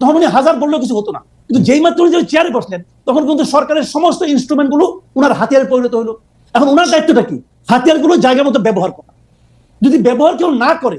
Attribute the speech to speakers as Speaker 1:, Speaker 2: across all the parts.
Speaker 1: তখন উনি হাজার বললেও কিছু হতো না। কিন্তু যেই মাত্র উনি চেয়ারে বসলেন, তখন কিন্তু সরকারের সমস্ত ইনস্ট্রুমেন্টগুলো উনার হাতিয়ারে পরিণত হলো। এখন উনার দায়িত্বটা কি? হাতিয়ারগুলো জায়গা মতো ব্যবহার করা। যদি ব্যবহার কেউ না করে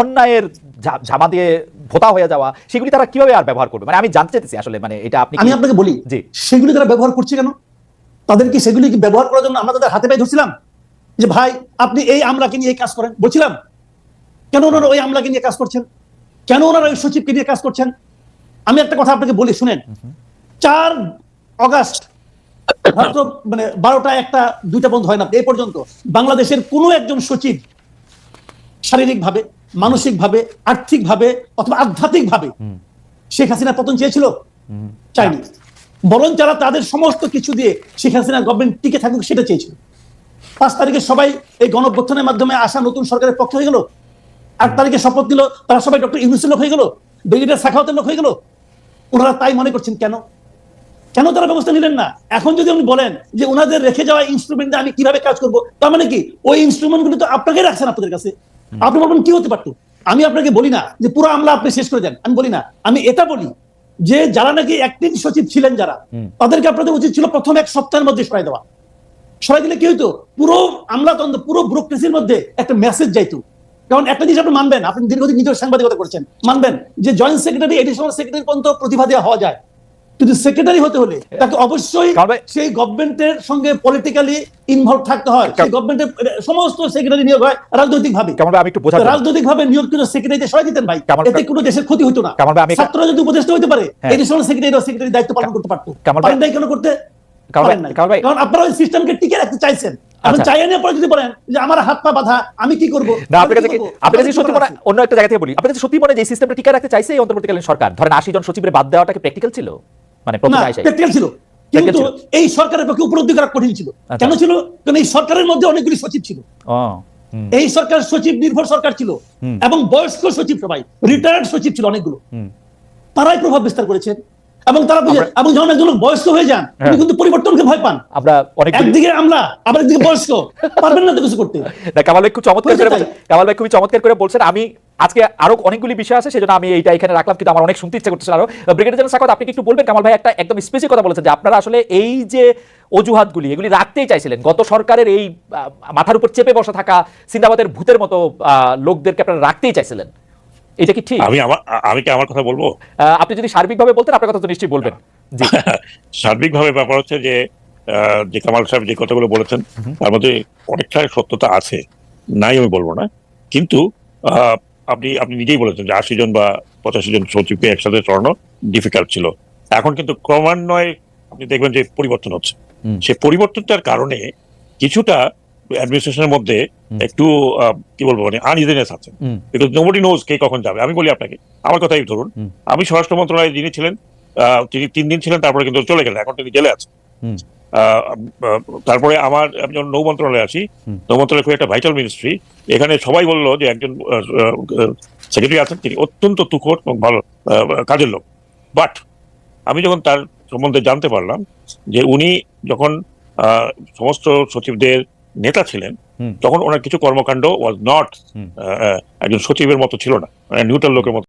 Speaker 2: অন্যায়ের ঝামা দিয়ে ভোতা হয়ে যাওয়া সেগুলি তারা কীভাবে আর ব্যবহার করবে? মানে আমি জানতে চাইতেছি আসলে মানে এটা আপনি
Speaker 1: আমি আপনাকে বলি
Speaker 2: জি।
Speaker 1: সেগুলি তারা ব্যবহার করছে কেন? তাদের কি সেগুলি কি ব্যবহার করার জন্য আমরা তাদের হাতে পায়ে ধরছিলাম? যে ভাই আপনি এই আমলাকে নিয়ে কাজ করেন। বলছিলাম কেন ওনারা ওই আমলাকে নিয়ে কাজ করছেন? কেন ওনারা ওই সচিবকে নিয়ে কাজ করছেন? আমি একটা কথা আপনাকে বলি শুনেন। চার অগাস্ট মাত্র মানে বারোটা একটা দুইটা বন্ধ হয় না এই পর্যন্ত বাংলাদেশের কোনো একজন সচিব শারীরিকভাবে মানসিকভাবে আর্থিকভাবে অথবা আধ্যাত্মিকভাবে শেখ হাসিনা পতন চেয়েছিল চাইনি বরং যারা তাদের সমস্ত কিছু দিয়ে শেখ হাসিনা গভর্নমেন্ট টিকে থাকুক সেটা চেয়েছিল। পাঁচ তারিখে সবাই এই গণঅভ্যুত্থানের মাধ্যমে আসা নতুন সরকারের পক্ষে হয়ে গেল। আট তারিখে শপথ নিল তারা সবাই ডক্টর ইউনুসের লোক হয়ে গেল ব্রিগেডিয়ার সাখাওয়াতের লোক হয়ে গেল। ওনারা তাই মনে করছেন কেন? কেন তারা ব্যবস্থা নিলেন না? এখন যদি উনি বলেন যে ওনাদের রেখে যাওয়া ইনস্ট্রুমেন্ট আমি কীভাবে কাজ করব তার মানে কি? ওই ইনস্ট্রুমেন্টগুলো তো আপনাকে রাখছেন আপনাদের কাছে। আপনি বলবেন কি হতে পারতো? আমি আপনাকে বলি না যে পুরো আমলা আপনি শেষ করে দেন। আমি বলি না। আমি এটা বলি যে যারা নাকি অ্যাক্টিং সচিব ছিলেন যারা তাদেরকে আপনাদের উচিত ছিল প্রথম এক সপ্তাহের মধ্যে সরাই দেওয়া। সরাই দিলে কি হইতো? পুরো আমলাতন্ত্র পুরো ব্যুরোক্রেসির মধ্যে একটা মেসেজ যাইতো। কারণ একটা জিনিস আপনি মানবেন আপনি দীর্ঘদিন নিজের সাংবাদিকতা করছেন। মানবেন যে জয়েন্ট সেক্রেটারি এডিশনাল সেক্রেটারি পর্যন্ত প্রতিভা দেওয়া হওয়া যায়। কিন্তু সেক্রেটারি হতে হলে তাকে অবশ্যই সেই গভর্নমেন্টের সঙ্গে পলিটিক্যালি ইনভলভ থাকতে হয়। সেই গভর্নমেন্টের সমস্ত সেক্রেটারি নিয়োগ হয় রাজনৈতিক ভাবে
Speaker 2: আমি একটু বোঝাতে
Speaker 1: রাজনৈতিক ভাবে নিয়োগ করে সেক্রেটারিতে সরাই দিতেন ভাই। এতে কোনো দেশের ক্ষতি হতো না।
Speaker 2: আমি-
Speaker 1: ছাত্ররা যদি উপদেষ্টা হতে পারে
Speaker 2: হ্যাঁ।
Speaker 1: এডিশনাল সেক্রেটারি সেক্রেটারি দায়িত্ব পালন করতে পারতো। পারেন নাই কেন করতে? কারণ আপনারা ওই সিস্টেমকে টিকে রাখতে চাইছেন। আপনি
Speaker 2: আচ্ছা।
Speaker 1: চাইয়ে পরে যদি বলেন যে আমার হাত পা বাঁধা আমি কি করব?
Speaker 2: না আপনার কাছে আপনার কাছে সত্যি মনে অন্য একটা জায়গা থেকে বলি। আপনার কাছে সত্যি মনে যে সিস্টেমটা টিকে রাখতে চাইছে এই অন্তর্বর্তীকালীন সরকার? ধরেন আশি জন সচিবের বাদ দেওয়াটা কি প্র্যাকটিক্যাল ছিল? মানে
Speaker 1: প্র্যাকটিক্যাল ছিল। কিন্তু এই সরকারের পক্ষে উপলব্ধি করা কঠিন ছিল।
Speaker 2: আচ্ছা।
Speaker 1: কেন ছিল? কারণ এই সরকারের মধ্যে অনেকগুলি সচিব ছিল। এই সরকার সচিব নির্ভর সরকার ছিল। এবং বয়স্ক সচিব সবাই রিটায়ার্ড সচিব ছিল অনেকগুলো। তারাই প্রভাব বিস্তার করেছেন এবং তারা বুঝে এবং যখন একজন বয়স্ক হয়ে যান
Speaker 2: হ্যাঁ।
Speaker 1: উনি কিন্তু পরিবর্তনকে ভয় পান।
Speaker 2: আমরা অনেক
Speaker 1: একদিকে আমরা আবার একদিকে বয়স্ক। পারবেন না তো কিছু করতে।
Speaker 2: কামাল ভাই খুব চমৎকার করে কামাল ভাই খুবই চমৎকার করে বলছেন আমি আজকে আরও অনেকগুলি বিষয় আছে সেজন্য আমি এইটা এখানে রাখলাম কিন্তু আমার অনেক শুনতে ইচ্ছা করতেছে আরও। ব্রিগেডিয়ার জেনারেল সাকত আপনি একটু বলবেন? কামাল ভাই একটা একদম স্পেসিফিক কথা বলেছেন যে আপনারা আসলে এই যে অজুহাতগুলি এগুলি রাখতেই চাইছিলেন। গত সরকারের এই মাথার উপর চেপে বসা থাকা সিন্দাবাদের ভূতের মতো লোকদেরকে আপনারা রাখতেই চাইছিলেন। এটা কি ঠিক?
Speaker 3: আমি আমার আমি কি আমার কথা বলব?
Speaker 2: আপনি যদি সার্বিকভাবে বলতেন আপনার কথা তো নিশ্চয়ই বলবেন। জি।
Speaker 3: সার্বিকভাবে ব্যাপার হচ্ছে যে যে কামাল সাহেব যে কথাগুলো বলেছেন তার মধ্যে অনেকটা সত্যতা আছে। নাই আমি বলব না। কিন্তু আহ, আপনি আপনি নিজেই বলেছেন যে আশি জন বা পঁচাশি জন সচিবকে একসাথে চড়ানো ডিফিকাল্ট ছিল। এখন কিন্তু ক্রমান্বয়ে আপনি দেখবেন যে পরিবর্তন হচ্ছে। সে পরিবর্তনটার কারণে কিছুটা অ্যাডমিনিস্ট্রেশনের মধ্যে একটু কি বলব মানে আনইজিনেস আছে। বিকজ নোবডি নোজ কে কখন যাবে। আমি বলি আপনাকে আমার কথাই ধরুন। আমি স্বরাষ্ট্র মন্ত্রণালয়ে যিনি ছিলেন আহ, তিনি তিন দিন ছিলেন তারপরে কিন্তু চলে গেলেন। এখন তিনি জেলে আছেন। তারপরে আমার আমি যখন নৌ মন্ত্রণালয়ে
Speaker 2: আছি
Speaker 3: নৌ মন্ত্রণালয় খুব একটা ভাইটাল মিনিস্ট্রি এখানে সবাই বলল যে একজন সেক্রেটারি আছেন তিনি অত্যন্ত তুখোর এবং ভালো কাজের লোক। বাট আমি যখন তার সম্বন্ধে জানতে পারলাম যে উনি যখন সমস্ত সচিবদের নেতা ছিলেন তখন ওনার কিছু কর্মকাণ্ড ওয়াজ নট। একজন সচিবের মতো ছিল না নিউট্রাল লোকের মতো